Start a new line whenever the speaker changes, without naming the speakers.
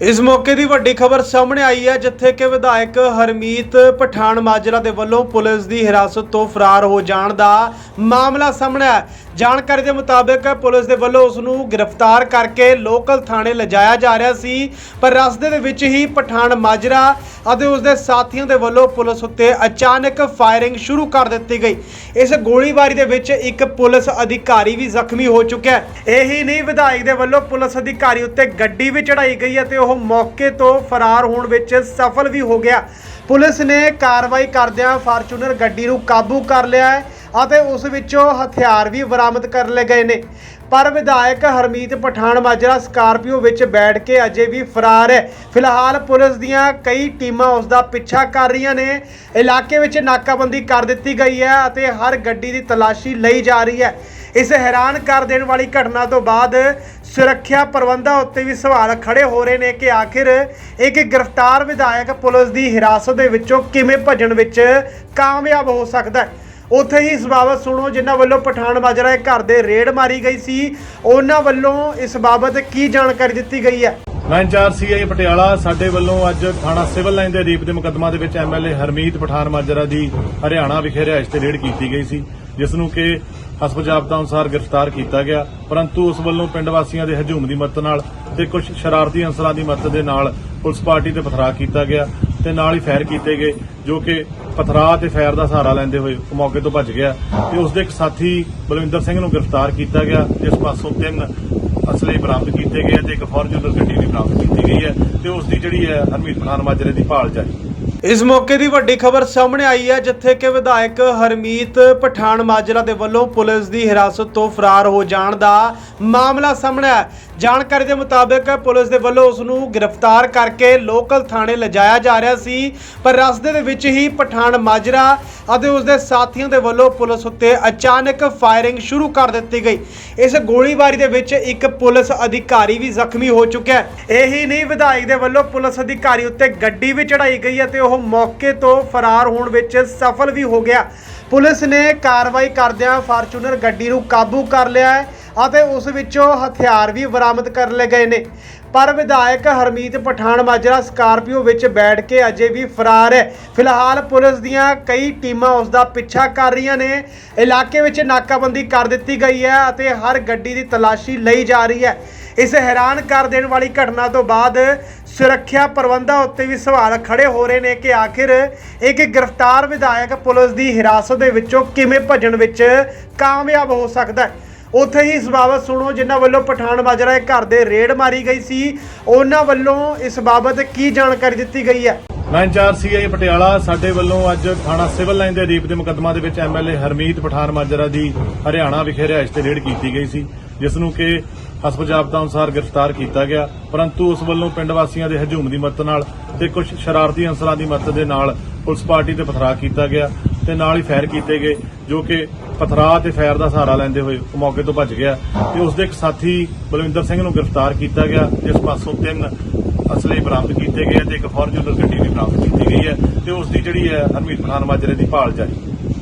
ਇਸ ਮੌਕੇ ਦੀ ਵੱਡੀ ਖਬਰ ਸਾਹਮਣੇ ਆਈ ਹੈ, ਜਿੱਥੇ ਕਿ ਵਿਧਾਇਕ ਹਰਮੀਤ ਪਠਾਨ ਮਾਜਰਾ ਦੇ ਵੱਲੋਂ ਪੁਲਿਸ ਦੀ ਹਿਰਾਸਤ ਤੋਂ ਫਰਾਰ ਹੋ ਜਾਣ ਦਾ ਮਾਮਲਾ ਸਾਹਮਣੇ ਆਇਆ। ਜਾਣਕਾਰੀ ਦੇ ਮੁਤਾਬਕ ਪੁਲਿਸ ਦੇ ਵੱਲੋਂ ਉਸ ਨੂੰ ਗ੍ਰਿਫਤਾਰ ਕਰਕੇ ਲੋਕਲ ਥਾਣੇ ਲਿਜਾਇਆ ਜਾ ਰਿਹਾ ਸੀ, ਪਰ ਰਸਤੇ ਦੇ ਵਿੱਚ ਹੀ ਪਠਾਨ ਮਾਜਰਾ ਅਤੇ ਉਸ ਦੇ ਸਾਥੀਆਂ ਦੇ ਵੱਲੋਂ ਪੁਲਿਸ ਉੱਤੇ ਅਚਾਨਕ ਫਾਇਰਿੰਗ ਸ਼ੁਰੂ ਕਰ ਦਿੱਤੀ ਗਈ। ਇਸ ਗੋਲੀਬਾਰੀ ਦੇ ਵਿੱਚ ਇੱਕ ਪੁਲਿਸ ਅਧਿਕਾਰੀ ਵੀ ਜ਼ਖਮੀ ਹੋ ਚੁੱਕਿਆ ਹੈ। ਇਹੀ ਨਹੀਂ, ਵਿਧਾਇਕ ਦੇ ਵੱਲੋਂ ਪੁਲਿਸ ਅਧਿਕਾਰੀ ਉੱਤੇ ਗੱਡੀ ਵੀ ਚੜਾਈ ਗਈ ਹੈ ਤੇ ਉਹ ਮੌਕੇ ਤੋਂ ਫਰਾਰ ਹੋਣ ਵਿੱਚ ਸਫਲ ਵੀ ਹੋ ਗਿਆ। ਪੁਲਿਸ ਨੇ ਕਾਰਵਾਈ ਕਰਦਿਆਂ ਫਾਰਚੂਨਰ ਗੱਡੀ ਨੂੰ ਕਾਬੂ ਕਰ ਲਿਆ ਹੈ ਅਤੇ ਉਸ ਵਿੱਚੋਂ ਹਥਿਆਰ ਵੀ ਬਰਾਮਦ ਕਰ ਲਏ ਗਏ ਨੇ। ਪਰ ਵਿਧਾਇਕ ਹਰਮੀਤ ਪਠਾਨ ਮਾਜਰਾ ਸਕਾਰਪੀਓ ਵਿੱਚ ਬੈਠ ਕੇ ਅਜੇ ਵੀ ਫਰਾਰ ਹੈ। ਫਿਲਹਾਲ ਪੁਲਿਸ ਦੀਆਂ ਕਈ ਟੀਮਾਂ ਉਸ ਦਾ ਪਿੱਛਾ ਕਰ ਰਹੀਆਂ ਨੇ। ਇਲਾਕੇ ਵਿੱਚ ਨਾਕਾਬੰਦੀ ਕਰ ਦਿੱਤੀ ਗਈ ਹੈ ਅਤੇ ਹਰ ਗੱਡੀ ਦੀ ਤਲਾਸ਼ੀ ਲਈ ਜਾ ਰਹੀ ਹੈ। ਇਸ ਹੈਰਾਨ ਕਰ ਦੇਣ ਵਾਲੀ ਘਟਨਾ ਤੋਂ ਬਾਅਦ ਸੁਰੱਖਿਆ ਪ੍ਰਬੰਧਾਂ ਉੱਤੇ ਵੀ ਸਵਾਲ ਖੜੇ ਹੋ ਰਹੇ ਨੇ ਕਿ ਆਖਿਰ ਇੱਕ ਗ੍ਰਿਫਤਾਰ ਵਿਧਾਇਕ ਪੁਲਿਸ ਦੀ ਹਿਰਾਸਤ ਦੇ ਵਿੱਚੋਂ ਕਿਵੇਂ ਭੱਜਣ ਵਿੱਚ ਕਾਮਯਾਬ ਹੋ ਸਕਦਾ ਹੈ? ਉੱਥੇ ਹੀ ਇਸ ਬਾਬਤ ਸੁਣੋ, ਜਿਨ੍ਹਾਂ ਵੱਲੋਂ ਪਠਾਨ ਮਾਜਰਾ ਦੇ ਘਰ ਦੇ ਰੇਡ ਮਾਰੀ ਗਈ ਸੀ, ਉਹਨਾਂ ਵੱਲੋਂ ਇਸ ਬਾਬਤ ਕੀ ਜਾਣਕਾਰੀ ਦਿੱਤੀ ਗਈ ਹੈ?
ਮੈਂ ਇੰਚਾਰਜ ਸੀਆਈ ਪਟਿਆਲਾ। ਸਾਡੇ ਵੱਲੋਂ ਅੱਜ ਥਾਣਾ ਸਿਵਲ ਲਾਈਨ ਦੇ ਰੇਪ ਦੇ ਮੁਕੱਦਮਾ ਦੇ ਵਿੱਚ ਐਮਐਲਏ ਹਰਮੀਤ ਪਠਾਨ ਮਾਜਰਾ ਦੀ ਹਰਿਆਣਾ ਵਿਖੇ ਰਿਹਾਇਸ਼ ਤੇ ਰੇਡ ਕੀਤੀ ਗਈ ਸੀ, ਜਿਸ ਨੂੰ ਕਿ ਹਸਪ ਅਨੁਸਾਰ ਗ੍ਰਿਫਤਾਰ ਕੀਤਾ ਗਿਆ। ਪਰੰਤੂ ਉਸ ਵੱਲੋਂ ਪਿੰਡ ਵਾਸੀਆਂ ਦੇ ਹਜੂਮ ਦੀ ਮਦਦ ਨਾਲ ਤੇ ਕੁਝ ਸ਼ਰਾਰਤੀ ਅਨਸਰਾਂ ਦੀ ਮਦਦ ਦੇ ਨਾਲ ਪੁਲਿਸ ਪਾਰਟੀ ਤੇ ਪਥਰਾ ਕੀਤਾ ਗਿਆ ਤੇ ਨਾਲ ਹੀ ਫਾਇਰ ਕੀਤੇ ਗਏ। ਜੋ ਕਿ ਪਥਰਾ ਤੇ ਫਾਇਰ ਦਾ ਸਹਾਰਾ ਲੈਂਦੇ ਹੋਏ ਮੌਕੇ ਤੋਂ ਭੱਜ ਗਿਆ ਤੇ ਉਸ ਦੇ ਇੱਕ ਸਾਥੀ ਬਲਵਿੰਦਰ ਸਿੰਘ ਨੂੰ ਗ੍ਰਿਫਤਾਰ ਕੀਤਾ ਗਿਆ ਜਿਸ ਪਾਸੋਂ ਤਿੰਨ ਅਸਲੇ ਬਰਾਮਦ ਕੀਤੇ ਗਏ ਤੇ ਇੱਕ ਫੋਰਚੂਨਰ ਗੱਡੀ ਵੀ ਬਰਾਮਦ ਕੀਤੀ ਗਈ ਹੈ ਤੇ ਉਸ ਦੀ ਜਿਹੜੀ ਹੈ ਹਰਮੀਤ ਪਠਾਨ ਮਾਜਰੇ ਦੀ ਭਾਲ ਜਾਰੀ।
ਇਸ ਮੌਕੇ ਦੀ ਵੱਡੀ ਖਬਰ ਸਾਹਮਣੇ ਆਈ ਹੈ, ਜਿੱਥੇ ਕਿ ਵਿਧਾਇਕ ਹਰਮੀਤ ਪਠਾਨ ਮਾਜਰਾ ਦੇ ਵੱਲੋਂ ਪੁਲਿਸ ਦੀ ਹਿਰਾਸਤ ਤੋਂ ਫਰਾਰ ਹੋ ਜਾਣ ਦਾ ਮਾਮਲਾ ਸਾਹਮਣੇ ਆਇਆ। ਜਾਣਕਾਰੀ ਦੇ ਮੁਤਾਬਕ ਪੁਲਿਸ ਦੇ ਵੱਲੋਂ ਉਸ ਨੂੰ ਗ੍ਰਿਫਤਾਰ ਕਰਕੇ ਲੋਕਲ ਥਾਣੇ ਲਿਜਾਇਆ ਜਾ ਰਿਹਾ ਸੀ, ਪਰ ਰਸਤੇ ਦੇ ਵਿੱਚ ਹੀ ਪਠਾਨ ਮਾਜਰਾ ਅਤੇ ਉਸ ਦੇ ਸਾਥੀਆਂ ਦੇ ਵੱਲੋਂ ਪੁਲਿਸ ਉੱਤੇ ਅਚਾਨਕ ਫਾਇਰਿੰਗ ਸ਼ੁਰੂ ਕਰ ਦਿੱਤੀ ਗਈ। ਇਸ ਗੋਲੀਬਾਰੀ ਦੇ ਵਿੱਚ ਇੱਕ ਪੁਲਿਸ ਅਧਿਕਾਰੀ ਵੀ ਜ਼ਖਮੀ ਹੋ ਚੁੱਕਿਆ ਹੈ। ਇਹੀ ਨਹੀਂ, ਵਿਧਾਇਕ ਦੇ ਵੱਲੋਂ ਪੁਲਿਸ ਅਧਿਕਾਰੀ ਉੱਤੇ ਗੱਡੀ ਵੀ ਚੜਾਈ ਗਈ ਹੈ ਤੇ ਉਹ ਮੌਕੇ ਤੋਂ ਫਰਾਰ ਹੋਣ ਵਿੱਚ ਸਫਲ ਵੀ ਹੋ ਗਿਆ। ਪੁਲਿਸ ਨੇ ਕਾਰਵਾਈ ਕਰਦਿਆਂ ਫਾਰਚੂਨਰ ਗੱਡੀ ਨੂੰ ਕਾਬੂ ਕਰ ਲਿਆ ਹੈ। ਅਤੇ ਉਸ ਵਿੱਚੋਂ ਹਥਿਆਰ ਵੀ ਬਰਾਮਦ ਕਰ ਲਏ ਗਏ ਨੇ। ਪਰ ਵਿਧਾਇਕ ਹਰਮੀਤ ਪਠਾਨ ਮਾਜਰਾ ਸਕਾਰਪੀਓ ਵਿੱਚ ਬੈਠ ਕੇ ਅਜੇ ਵੀ ਫਰਾਰ ਹੈ। ਫਿਲਹਾਲ ਪੁਲਿਸ ਦੀਆਂ ਕਈ ਟੀਮਾਂ ਉਸ ਦਾ ਪਿੱਛਾ ਕਰ ਰਹੀਆਂ ਨੇ। ਇਲਾਕੇ ਵਿੱਚ ਨਾਕਾਬੰਦੀ ਕਰ ਦਿੱਤੀ ਗਈ ਹੈ ਅਤੇ ਹਰ ਗੱਡੀ ਦੀ ਤਲਾਸ਼ੀ ਲਈ ਜਾ ਰਹੀ ਹੈ। ਇਸ ਹੈਰਾਨ ਕਰ ਦੇਣ ਵਾਲੀ ਘਟਨਾ ਤੋਂ ਬਾਅਦ ਸੁਰੱਖਿਆ ਪ੍ਰਬੰਧਾਂ ਉੱਤੇ ਵੀ ਸਵਾਲ ਖੜੇ ਹੋ ਰਹੇ ਨੇ ਕਿ ਆਖਿਰ ਇੱਕ ਗ੍ਰਿਫਤਾਰ ਵਿਧਾਇਕ ਪੁਲਿਸ ਦੀ ਹਿਰਾਸਤ ਦੇ ਵਿੱਚੋਂ ਕਿਵੇਂ ਭੱਜਣ ਵਿੱਚ ਕਾਮਯਾਬ ਹੋ ਸਕਦਾ ਹੈ? ਉੱਥੇ ਹੀ ਇਸ ਬਾਬਤ ਸੁਣੋ, ਜਿਨ੍ਹਾਂ ਵੱਲੋਂ ਪਠਾਨ ਮਾਜਰਾ ਘਰ ਦੇ ਰੇਡ ਮਾਰੀ ਗਈ ਸੀ, ਉਹਨਾਂ ਵੱਲੋਂ ਇਸ ਬਾਬਤ ਕੀ ਜਾਣਕਾਰੀ ਦਿੱਤੀ ਗਈ ਹੈ?
ਮੈਂ ਇੰਚਾਰਜ ਸੀਆਈ ਪਟਿਆਲਾ। ਸਾਡੇ ਵੱਲੋਂ ਅੱਜ ਥਾਣਾ ਸਿਵਲ ਲਾਈਨ ਦੇ ਰੇਪ ਦੇ ਮੁਕੱਦਮਾ ਦੇ ਵਿੱਚ ਐਮਐਲਏ ਹਰਮੀਤ ਪਠਾਨ ਮਾਜਰਾ ਦੀ ਹਰਿਆਣਾ ਵਿਖੇ ਰਿਹਾਇਸ਼ ਤੇ ਰੇਡ ਕੀਤੀ ਗਈ ਸੀ, ਜਿਸ ਨੂੰ ਕਿ ਹਸਪ ਅਨੁਸਾਰ ਗ੍ਰਿਫਤਾਰ ਕੀਤਾ ਗਿਆ। ਪਰੰਤੂ ਉਸ ਵੱਲੋਂ ਪਿੰਡ ਵਾਸੀਆਂ ਦੇ ਹਜੂਮ ਦੀ ਮਦਦ ਨਾਲ ਤੇ ਕੁਝ ਸ਼ਰਾਰਤੀ ਅਨਸਰਾਂ ਦੀ ਮਦਦ ਦੇ ਨਾਲ ਪੁਲਿਸ ਪਾਰਟੀ ਤੇ ਪਥਰਾ ਕੀਤਾ ਗਿਆ ਤੇ ਨਾਲ ਹੀ ਫਾਇਰ ਕੀਤੇ ਗਏ, ਜੋ ਕਿ ਪਥਰਾਅ ਤੇ ਫਾਇਰ ਦਾ ਸਹਾਰਾ ਲੈਂਦੇ ਹੋਏ ਉਹ ਮੌਕੇ ਤੋਂ ਭੱਜ ਗਿਆ ਤੇ ਉਸ ਦੇ ਇੱਕ ਸਾਥੀ ਬਲਵਿੰਦਰ ਸਿੰਘ ਨੂੰ ਗ੍ਰਿਫਤਾਰ ਕੀਤਾ ਗਿਆ, ਜਿਸ ਪਾਸੋਂ ਤਿੰਨ ਅਸਲੇ ਬਰਾਮਦ ਕੀਤੇ ਗਏ ਤੇ ਇੱਕ ਫੋਰਚੂਨਰ ਗੱਡੀ ਵੀ ਬਰਾਮਦ ਕੀਤੀ ਗਈ ਹੈ ਤੇ ਉਸ ਦੀ ਜਿਹੜੀ ਹੈ ਹਰਮੀਤ ਪਠਾਨ ਮਾਜਰੇ ਦੀ ਭਾਲ ਜਾਰੀ।